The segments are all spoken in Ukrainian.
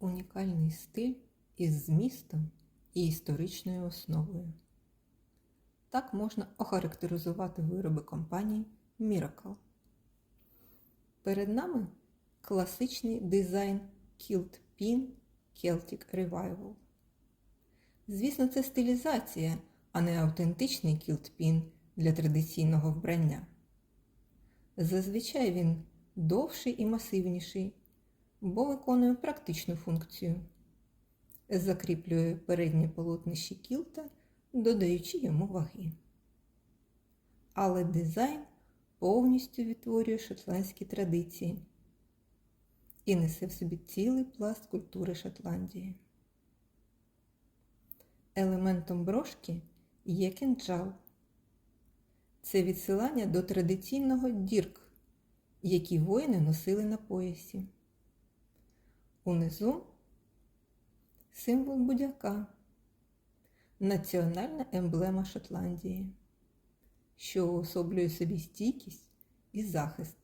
унікальний стиль із змістом і історичною основою. Так можна охарактеризувати вироби компанії Miracle. Перед нами класичний дизайн Kilt Pin Celtic Revival. Звісно, це стилізація, а не автентичний Kilt Pin для традиційного вбрання. Зазвичай він довший і масивніший, бо виконує практичну функцію. Закріплює переднє полотнище кілта, додаючи йому ваги. Але дизайн повністю відтворює шотландські традиції і несе в собі цілий пласт культури Шотландії. Елементом брошки є кинджал. Це відсилання до традиційного дірк, які воїни носили на поясі. Унизу символ будяка, національна емблема Шотландії, що уособлює собі стійкість і захист.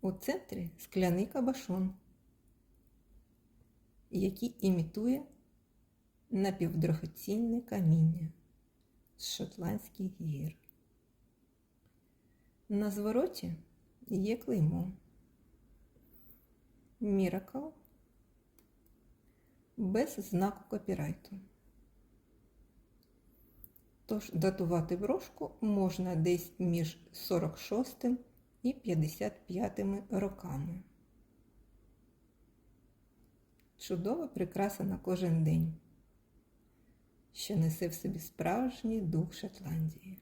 У центрі скляний кабашон, який імітує напівдрагоцінне каміння з Шотландських гір. На звороті є клеймо. Miracle без знаку копірайту. Тож датувати брошку можна десь між 46 і 55 роками. Чудова прикраса на кожен день, що несе в собі справжній дух Шотландії.